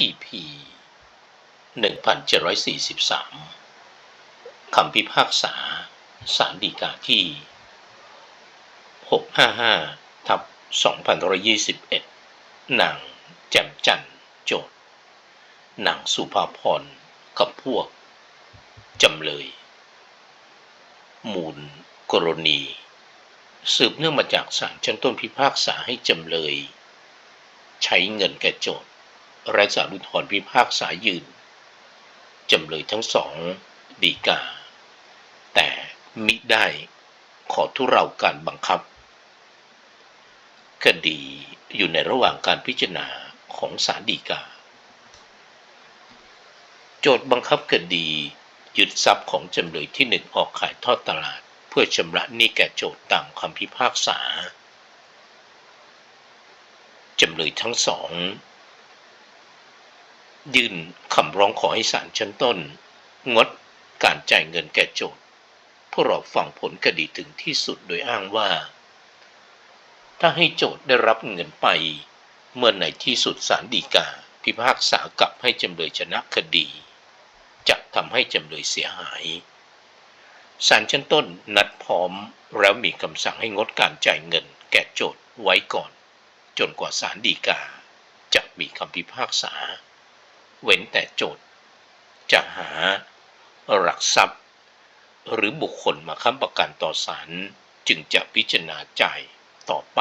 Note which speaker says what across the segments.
Speaker 1: EP 1743 คำพิพากษาสารดีกาที่ 655 ทับ2121 นางแจ่มจันโจทย์นางสุภาพรกับพวก จำเลย มูลกรณี สืบเนื่องมาจากศาลชั้นต้นพิพากษาให้จำเลย ใช้เงินแก่โจทย์ และสารุทธรณ์พิพากษายืน จำเลยทั้งสองดีกา แต่มิได้ขอทุเราการบังคับ คดีอยู่ในระหว่างการพิจารณาของศาลฎีกา โจทย์บังคับคดียึดทรัพย์ของจำเลยที่หนึ่งออกขายทอดตลาด เพื่อชำระหนี้แก่โจทย์ตามคำพิพากษา จำเลยทั้งสอง ยื่นคำร้องขอให้ศาลชั้นต้น งดการจ่ายเงินแก่โจทย์เพื่อรอฟังผลคดีถึงที่สุดโดยอ้างว่า ถ้าให้โจทย์ได้รับเงินไป เมื่อในที่สุดศาลฎีกาพิพากษากลับให้จำเลยชนะคดีจะทำให้จำเลยเสียหายศาลชั้นต้นนัดพร้อมแล้วมีคำสั่งให้งดการจ่ายเงินแก่โจทย์ไว้ก่อน จนกว่าศาลฎีกาจะมีคำพิพากษา เว้นแต่โจทย์จะหาหลักทรัพย์ หรือบุคคลมาค้ำประกันต่อศาลจึงจะพิจารณาจ่ายต่อไป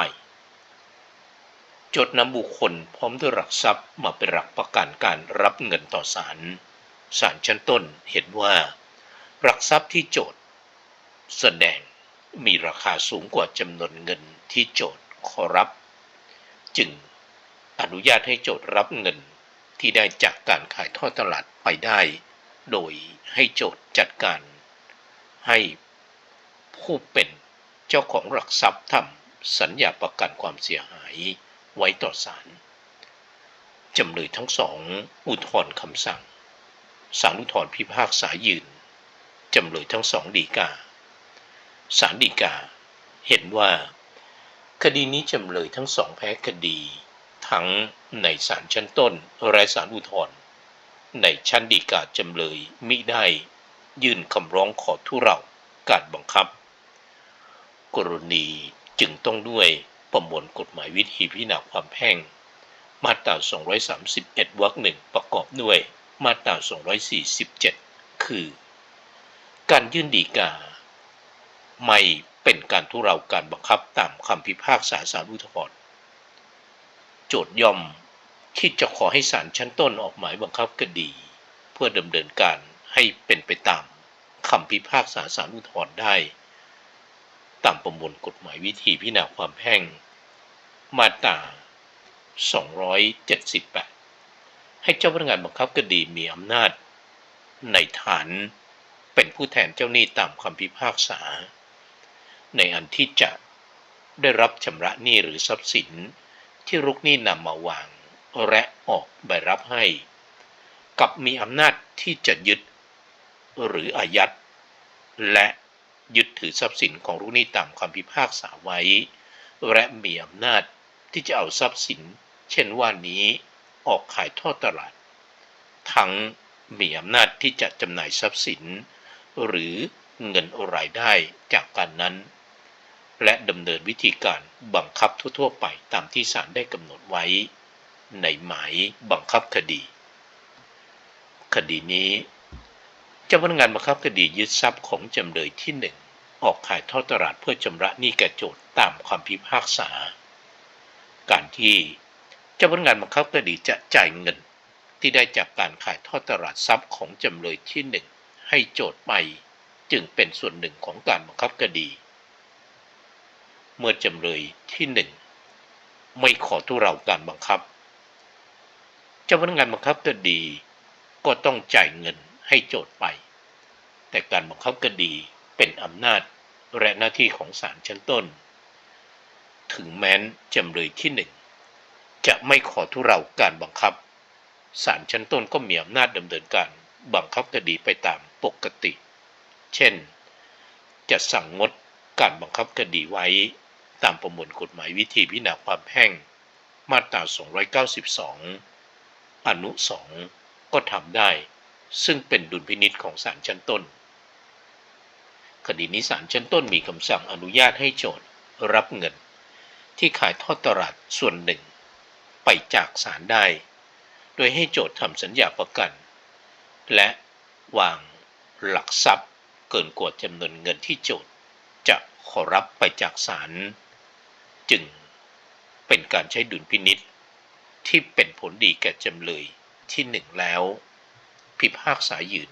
Speaker 1: โจทย์นำบุคคลพร้อมด้วยหลักทรัพย์มาเป็นหลักประกันการรับเงินต่อศาลศาลชั้นต้นเห็นว่า หลักทรัพย์ที่โจทย์แสดงมีราคาสูงกว่าจำนวนเงินที่โจทย์ขอรับ จึงอนุญาตให้โจทย์รับเงิน ที่ได้จากการขายทอดตลาดไปได้ โดยให้โจทย์จัดการ ให้ผู้เป็นเจ้าของหลักทรัพย์ทำสัญญาประกันความเสียหายไว้ต่อศาลจำเลยทั้งสองอุทธรณ์คำสั่งศาลอุทธรณ์พิพากษายืน จำเลยทั้งสองดีกาศาลฎีกา เห็นว่า คดีนี้จำเลยทั้งสองแพ้คดี ทั้งในศาลชั้นต้นและศาลอุทธรณ์ในชั้นฎีกาจำเลยมิได้ยื่นคำร้องขอทุเราการบังคับ กรณีจึงต้องด้วยประมวลกฎหมายวิธีพิจารณาความแพ่ง มาตรา 231 วรรคหนึ่งประกอบด้วยมาตรา 247 คือ การยื่นฎีกา ไม่เป็นการทุเราการบังคับตามคำพิพากษาศาลอุทธรณ์ จทย่อมคิดจะขอให้ศาลชั้นต้นออกหมายบังคับคดี เพื่อดำเนินการให้เป็นไปตามคำพิพากษาศาลอุทธรณ์ได้ ตามประมวลกฎหมายวิธีพิจารณาความแพ่ง มาตรา 278 ให้เจ้าพนักงานบังคับคดีมีอำนาจ ในฐานเป็นผู้แทนเจ้าหนี้ตามคำพิพากษา ในอันที่จะได้รับชำระหนี้หรือทรัพย์สิน ที่ลูกหนี้นำมาวาง และออกใบรับให้ กับมีอำนาจที่จะยึด หรืออายัด และยึดถือทรัพย์สินของลูกหนี้ตามคำพิพากษาไว้ และมีอำนาจที่จะเอาทรัพย์สิน เช่นว่านี้ออกขายทอดตลาด ทั้งมีอำนาจที่จะจำหน่ายทรัพย์สิน หรือเงินรายได้จากการนั้น และดำเนินวิธีการบังคับทั่ว ๆ ไปตามที่ศาลได้กำหนดไว้ ในหมายบังคับคดี คดีนี้ เจ้าพนักงานบังคับคดียึดทรัพย์ของจำเลยที่หนึ่งออกขายทอดตลาดเพื่อชำระหนี้แก่โจทย์ตามคำพิพากษา การที่เจ้าพนักงานบังคับคดีจะจ่ายเงินที่ได้จากการขายทอดตลาดทรัพย์ของจำเลยที่หนึ่งให้โจทย์ไปจึงเป็นส่วนหนึ่งของการบังคับคดี เมื่อจำเลยที่หนึ่งไม่ขอทุเราการบังคับ เจ้าพนักงานบังคับคดีก็ต้องจ่ายเงินให้โจทย์ไป แต่การบังคับคดีเป็นอำนาจและหน้าที่ของศาลชั้นต้น ถึงแม้นจำเลยที่หนึ่งจะไม่ขอทุเราการบังคับ ศาลชั้นต้นก็มีอำนาจดำเนินการบังคับคดีไปตามปกติ เช่น จะสั่งงด การบังคับคดีไว้ ตามประมวลกฎหมายวิธีพิจารณาความแพ่ง มาตรา 292 อนุสองก็ทำได้ ซึ่งเป็นดุลพินิษของศาลชั้นต้น คดีนี้ศาลชั้นต้นมีคำสั่งอนุญาตให้โจทย์รับเงิน ที่ขายทอดตลาดส่วนหนึ่ง ไปจากศาลได้ โดยให้โจทย์ทำสัญญาประกัน และวางหลักทรัพย์เกินกว่าจำนวนเงินที่โจทย์ ขอรับไปจากศาลจึงเป็นการใช้ดุลพินิษที่เป็นผลดีแก่จำเลยที่หนึ่งแล้ว พิพากษายืน